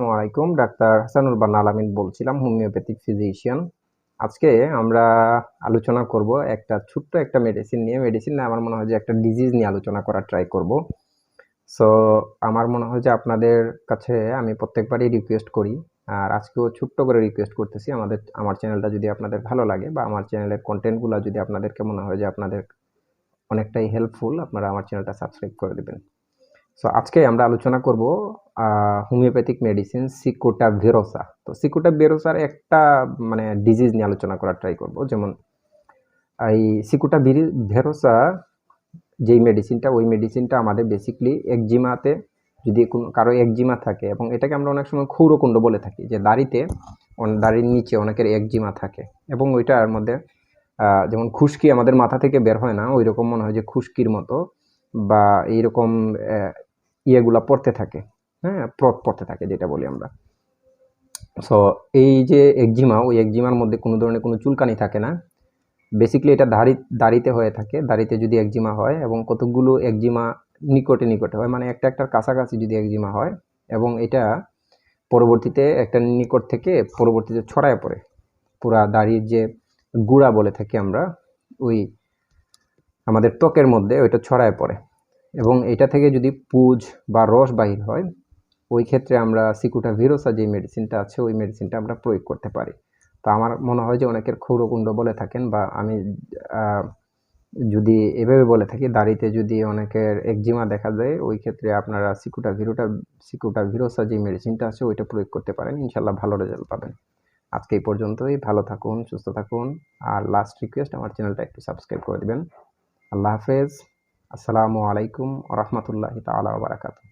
আসসালামু আলাইকুম, ডাক্তার হাসানুর বান্না আলামিন বলছিলাম, হোমিওপ্যাথিক ফিজিশিয়ান। আজকে আমরা আলোচনা করব একটা ছোট্ট একটা মেডিসিন নিয়ে। মেডিসিন না আমার মনে হয় যে একটা ডিজিজ নিয়ে আলোচনা করার ট্রাই করব। সো আমার মনে হয় যে আপনাদের কাছে আমি প্রত্যেকবারই রিকোয়েস্ট করি। আর আজকেও ছোট্ট করে রিকোয়েস্ট করতেছি আমাদের, আমার চ্যানেলটা যদি আপনাদের ভালো লাগে বা আমার চ্যানেলের কন্টেন্টগুলো যদি আপনাদেরকে মনে হয় যে আপনাদের অনেকটাই হেল্পফুল আপনারা আমার চ্যানেলটা সাবস্ক্রাইব করে দেবেন। সো আজকে আমরা আলোচনা করব হোমিওপ্যাথিক মেডিসিন সিকোটা ভেরোসা তো সিকোটা ভেরোসার একটা মানে ডিজিজ নিয়ে আলোচনা করার ট্রাই করব। যেমন, এই সিকোটা ভেরোসা যেই মেডিসিনটা ওই মেডিসিনটা আমাদের বেসিকলি একজিমাতে, যদি কোনো, কারও একজিমা থাকে, এবং এটাকে আমরা অনেক সময় ক্ষৌরকুণ্ড বলে থাকি, যে দাড়িতে দাড়ির নিচে অনেকের একজিমা থাকে, এবং ওইটার মধ্যে যেমন খুশকি আমাদের মাথা থেকে বের হয় না ওই রকম মনে হয় যে খুশকির মতো বা এইরকম ইয়েগুলা পড়তে থাকে। হ্যাঁ প্রত পড়তে থাকে যেটা বলি আমরা। সো এই যে একজিমা, ওই একজিমার মধ্যে কোনো ধরনের কোনো চুলকানি থাকে না। বেসিক্যালি এটা দাড়ি, দাড়িতে হয়ে থাকে। দাড়িতে যদি একজিমা হয় এবং কতগুলো একজিমা নিকটে নিকটে হয় মানে একটা একটার কাছাকাছি যদি একজিমা হয় এবং এটা পরবর্তীতে একটা নিকট থেকে পরবর্তীতে ছড়ায় পড়ে। পুরা দাড়ির যে গুড়া বলে থাকি আমরা, ওই আমাদের ত্বকের মধ্যে ওইটা ছড়ায় পড়ে। এবং এটা থেকে যদি পুজ বা রস বাহির হয়, ওই ক্ষেত্রে আমরা সিকুটা ভিরোসা যে মেডিসিনটা আছে, ওই মেডিসিনটা আমরা প্রয়োগ করতে পারি। তো আমার মনে হয় যে অনেকের ক্ষৌরকুণ্ড বলে থাকেন বা আমি যদি এভাবে বলে থাকি, দাড়িতে যদি অনেকের একজিমা দেখা যায়, ওই ক্ষেত্রে আপনারা সিকুটা ভিরোটা সিকুটা ভিরোসা যে মেডিসিনটা আছে, ওইটা প্রয়োগ করতে পারেন। ইনশাল্লাহ ভালো রেজাল্ট পাবেন। আজকে এই পর্যন্তই। ভালো থাকুন, সুস্থ থাকুন। আর লাস্ট রিকোয়েস্ট আমার চ্যানেলটা একটু সাবস্ক্রাইব করে দেবেন। আল্লাহ হাফেজ। আসসালামু আলাইকুম রহমতুল্লাহ তালা বারাকাতু